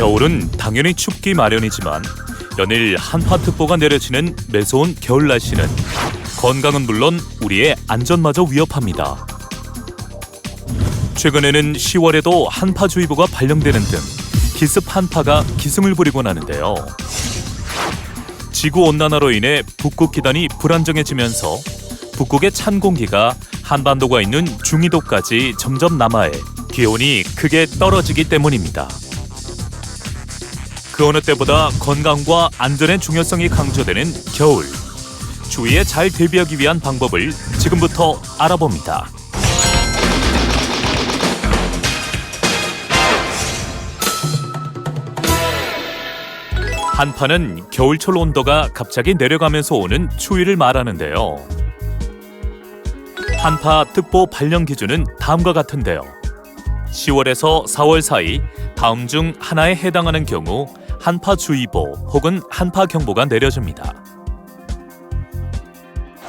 겨울은 당연히 춥기 마련이지만 연일 한파특보가 내려지는 매서운 겨울 날씨는 건강은 물론 우리의 안전마저 위협합니다. 최근에는 10월에도 한파주의보가 발령되는 등 기습 한파가 기승을 부리곤 하는데요. 지구 온난화로 인해 북극 기단이 불안정해지면서 북극의 찬 공기가 한반도가 있는 중위도까지 점점 남하해 기온이 크게 떨어지기 때문입니다. 그 어느 때보다 건강과 안전의 중요성이 강조되는 겨울. 추위에 잘 대비하기 위한 방법을 지금부터 알아봅니다. 한파는 겨울철 온도가 갑자기 내려가면서 오는 추위를 말하는데요. 한파 특보 발령 기준은 다음과 같은데요. 10월에서 4월 사이 다음 중 하나에 해당하는 경우 한파주의보 혹은 한파경보가 내려집니다.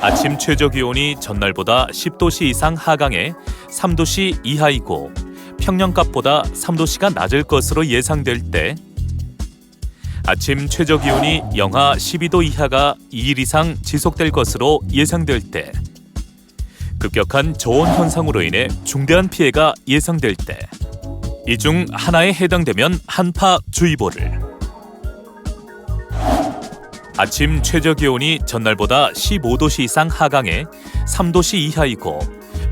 아침 최저 기온이 전날보다 10도씨 이상 하강해 3도씨 이하이고 평년값보다 3도씨가 낮을 것으로 예상될 때 아침 최저 기온이 영하 12도 이하가 2일 이상 지속될 것으로 예상될 때 급격한 저온 현상으로 인해 중대한 피해가 예상될 때 이 중 하나에 해당되면 한파주의보를 아침 최저 기온이 전날보다 15도씨 이상 하강해 3도씨 이하이고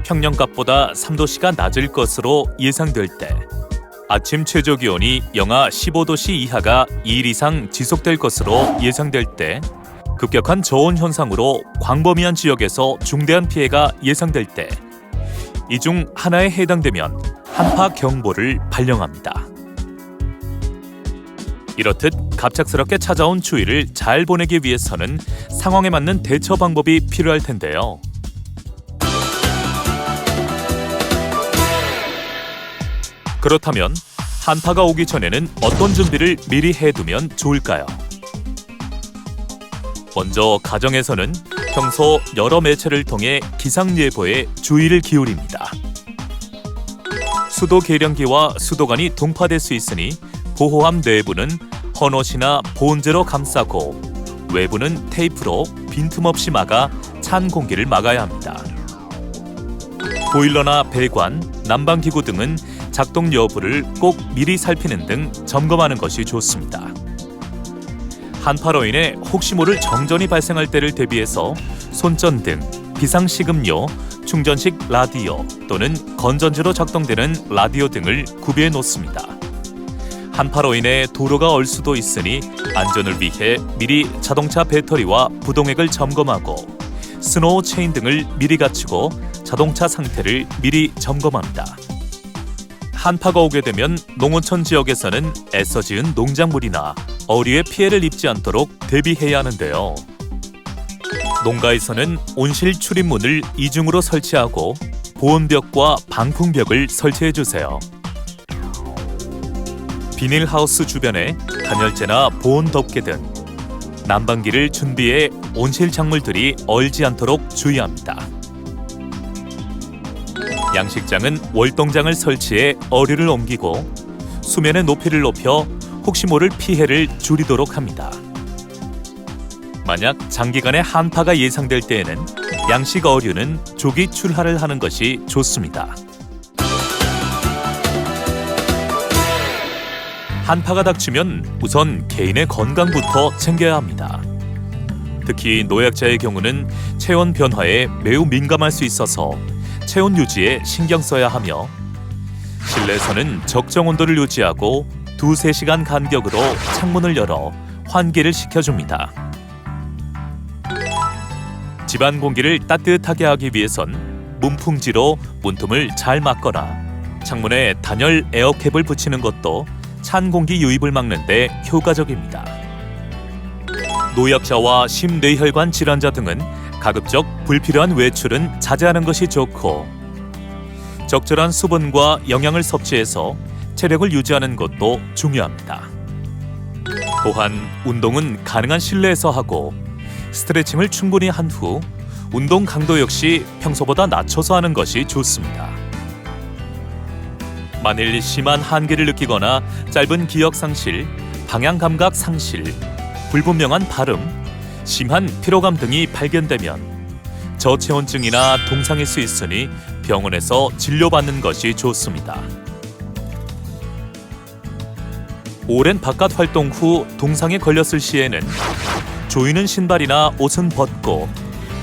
평년값보다 3도씨가 낮을 것으로 예상될 때 아침 최저 기온이 영하 15도씨 이하가 2일 이상 지속될 것으로 예상될 때 급격한 저온 현상으로 광범위한 지역에서 중대한 피해가 예상될 때 이 중 하나에 해당되면 한파 경보를 발령합니다. 이렇듯 갑작스럽게 찾아온 추위를 잘 보내기 위해서는 상황에 맞는 대처 방법이 필요할 텐데요. 그렇다면 한파가 오기 전에는 어떤 준비를 미리 해두면 좋을까요? 먼저 가정에서는 평소 여러 매체를 통해 기상 예보에 주의를 기울입니다. 수도 계량기와 수도관이 동파될 수 있으니 보호함 내부는 헌옷이나 보온재로 감싸고 외부는 테이프로 빈틈없이 막아 찬 공기를 막아야 합니다. 보일러나 배관, 난방기구 등은 작동 여부를 꼭 미리 살피는 등 점검하는 것이 좋습니다. 한파로 인해 혹시 모를 정전이 발생할 때를 대비해서 손전등, 비상식음료, 충전식 라디오 또는 건전지로 작동되는 라디오 등을 구비해 놓습니다. 한파로 인해 도로가 얼 수도 있으니 안전을 위해 미리 자동차 배터리와 부동액을 점검하고 스노우 체인 등을 미리 갖추고 자동차 상태를 미리 점검합니다. 한파가 오게 되면 농어촌 지역에서는 애써 지은 농작물이나 어류에 피해를 입지 않도록 대비해야 하는데요. 농가에서는 온실 출입문을 이중으로 설치하고 보온벽과 방풍벽을 설치해 주세요. 비닐하우스 주변에 단열재나 보온 덮개 등 난방기를 준비해 온실 작물들이 얼지 않도록 주의합니다. 양식장은 월동장을 설치해 어류를 옮기고 수면의 높이를 높여 혹시 모를 피해를 줄이도록 합니다. 만약 장기간의 한파가 예상될 때에는 양식 어류는 조기 출하를 하는 것이 좋습니다. 한파가 닥치면 우선 개인의 건강부터 챙겨야 합니다. 특히 노약자의 경우는 체온 변화에 매우 민감할 수 있어서 체온 유지에 신경 써야 하며 실내에서는 적정 온도를 유지하고 두세 시간 간격으로 창문을 열어 환기를 시켜줍니다. 집안 공기를 따뜻하게 하기 위해선 문풍지로 문틈을 잘 막거나 창문에 단열 에어캡을 붙이는 것도 찬 공기 유입을 막는 데 효과적입니다. 노약자와 심뇌혈관 질환자 등은 가급적 불필요한 외출은 자제하는 것이 좋고 적절한 수분과 영양을 섭취해서 체력을 유지하는 것도 중요합니다. 또한 운동은 가능한 실내에서 하고 스트레칭을 충분히 한 후 운동 강도 역시 평소보다 낮춰서 하는 것이 좋습니다. 만일 심한 한계를 느끼거나 짧은 기억 상실, 방향 감각 상실, 불분명한 발음, 심한 피로감 등이 발견되면 저체온증이나 동상일 수 있으니 병원에서 진료받는 것이 좋습니다. 오랜 바깥 활동 후 동상에 걸렸을 시에는 조이는 신발이나 옷은 벗고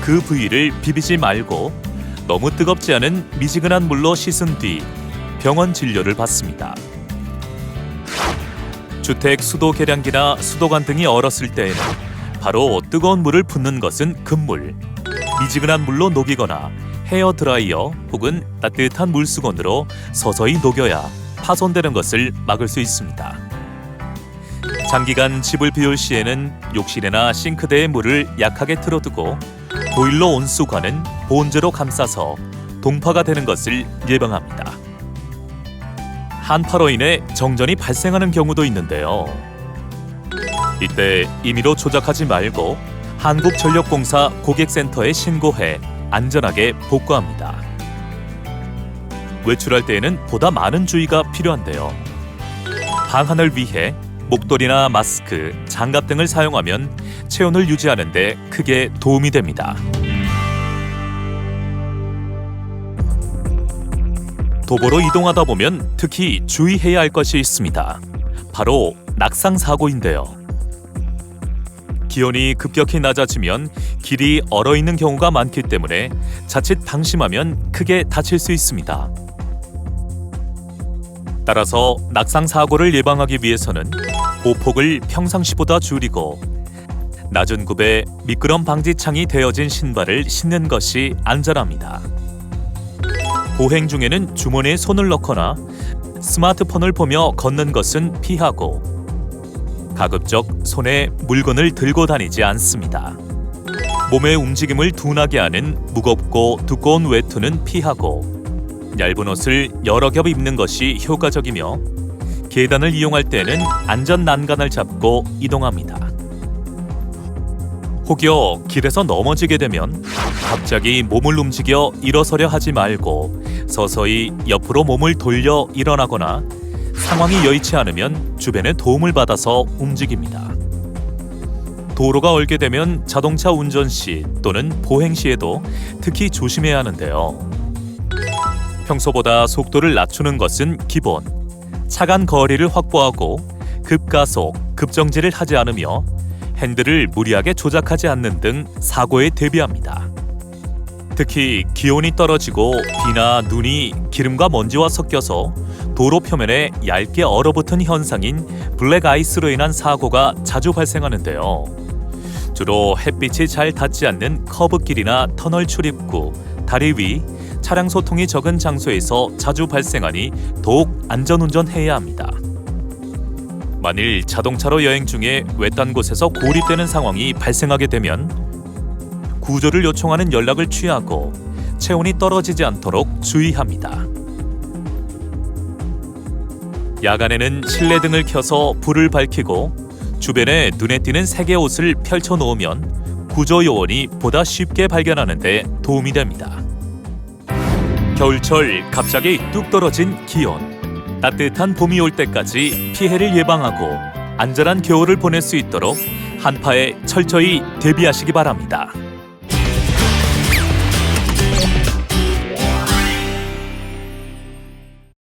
그 부위를 비비지 말고 너무 뜨겁지 않은 미지근한 물로 씻은 뒤 병원 진료를 받습니다. 주택 수도 계량기나 수도관 등이 얼었을 때에는 바로 뜨거운 물을 붓는 것은 금물, 미지근한 물로 녹이거나 헤어 드라이어 혹은 따뜻한 물수건으로 서서히 녹여야 파손되는 것을 막을 수 있습니다. 장기간 집을 비울 시에는 욕실이나 싱크대에 물을 약하게 틀어두고 보일러 온수관은 보온재로 감싸서 동파가 되는 것을 예방합니다. 한파로 인해 정전이 발생하는 경우도 있는데요. 이때 임의로 조작하지 말고 한국전력공사 고객센터에 신고해 안전하게 복구합니다. 외출할 때에는 보다 많은 주의가 필요한데요. 방한을 위해 목도리나 마스크, 장갑 등을 사용하면 체온을 유지하는 데 크게 도움이 됩니다. 도보로 이동하다 보면 특히 주의해야 할 것이 있습니다. 바로 낙상 사고인데요. 기온이 급격히 낮아지면 길이 얼어 있는 경우가 많기 때문에 자칫 방심하면 크게 다칠 수 있습니다. 따라서 낙상 사고를 예방하기 위해서는 보폭을 평상시보다 줄이고 낮은 굽에 미끄럼 방지 창이 되어진 신발을 신는 것이 안전합니다. 보행 중에는 주머니에 손을 넣거나 스마트폰을 보며 걷는 것은 피하고 가급적 손에 물건을 들고 다니지 않습니다. 몸의 움직임을 둔하게 하는 무겁고 두꺼운 외투는 피하고 얇은 옷을 여러 겹 입는 것이 효과적이며 계단을 이용할 때는 안전 난간을 잡고 이동합니다. 혹여 길에서 넘어지게 되면 갑자기 몸을 움직여 일어서려 하지 말고 서서히 옆으로 몸을 돌려 일어나거나 상황이 여의치 않으면 주변의 도움을 받아서 움직입니다. 도로가 얼게 되면 자동차 운전 시 또는 보행 시에도 특히 조심해야 하는데요. 평소보다 속도를 낮추는 것은 기본. 차간 거리를 확보하고 급가속, 급정지를 하지 않으며 핸들을 무리하게 조작하지 않는 등 사고에 대비합니다. 특히 기온이 떨어지고 비나 눈이 기름과 먼지와 섞여서 도로 표면에 얇게 얼어붙은 현상인 블랙 아이스로 인한 사고가 자주 발생하는데요. 주로 햇빛이 잘 닿지 않는 커브길이나 터널 출입구, 다리 위, 차량 소통이 적은 장소에서 자주 발생하니 더욱 안전운전해야 합니다. 만일 자동차로 여행 중에 외딴 곳에서 고립되는 상황이 발생하게 되면 구조를 요청하는 연락을 취하고 체온이 떨어지지 않도록 주의합니다. 야간에는 실내 등을 켜서 불을 밝히고 주변에 눈에 띄는 색의 옷을 펼쳐 놓으면 구조 요원이 보다 쉽게 발견하는 데 도움이 됩니다. 겨울철 갑자기 뚝 떨어진 기온. 따뜻한 봄이 올 때까지 피해를 예방하고 안전한 겨울을 보낼 수 있도록 한파에 철저히 대비하시기 바랍니다.